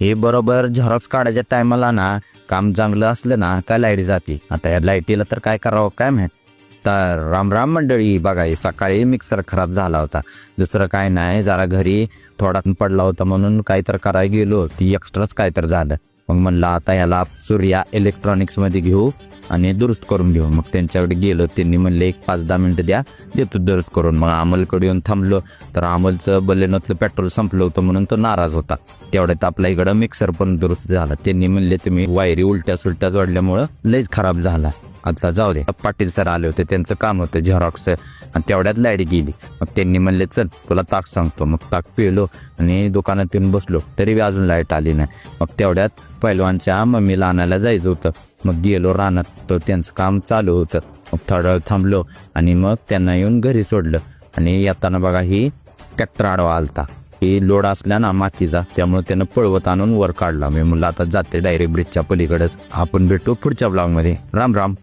हे बरोबर झेरॉक्स काढायच्या टायमाला ना काम चांगलं असलं ना काय लाइट जाते? आता या लाईटीला तर काय करावं काय माहीत? तर राम राम मंडळी बघा हे सकाळी मिक्सर खराब झाला होता. दुसरं काय नाही जरा घरी थोडा पडला होता म्हणून काहीतर करायला गेलो. ती एक्स्ट्राच काय तर झालं. मग म्हणलं आता ह्याला सूर्या इलेक्ट्रॉनिक्समध्ये घेऊ आणि दुरुस्त करून घेऊ. मग त्यांच्याकडे गेलो त्यांनी म्हणले एक पाच दहा मिनटं द्या देतो दुरुस्त करून. मग अमलकडे येऊन थांबलो. तर अमलचं बलेनातलं पेट्रोल संपलं होतं म्हणून तो नाराज होता. तेवढ्यात आपल्या इकडं मिक्सर पण दुरुस्त झाला. त्यांनी म्हणले तुम्ही वायरी उलट्या सुलट्या जोडल्यामुळं लयच खराब झाला. आता जाऊ दे. पाटील सर आले होते त्यांचं काम होतं झेरॉक्स आणि तेवढ्यात लाइट गेली. मग त्यांनी म्हणले चल तुला ताक सांगतो. मग ताक पिलो आणि दुकानात येऊन बसलो. तरी बी अजून लाइट आली नाही. मग तेवढ्यात पैलवानच्या मम्मीला आणायला जायचं होतं. मग गेलो रानात. तर त्यांचं काम चालू होतं. मग थोडा वेळ थांबलो आणि मग त्यांना येऊन घरी सोडलं. आणि येताना बघा ही ट्रॅक्टर आडवा आलता. ही लोड असल्या ना मातीचा त्यामुळे त्यानं पळवत आणून वर काढला. मी म्हणलं आता जाते डायरेक्ट ब्रिजच्या पलीकडेच. आपण भेटू पुढच्या ब्लॉगमध्ये राम राम.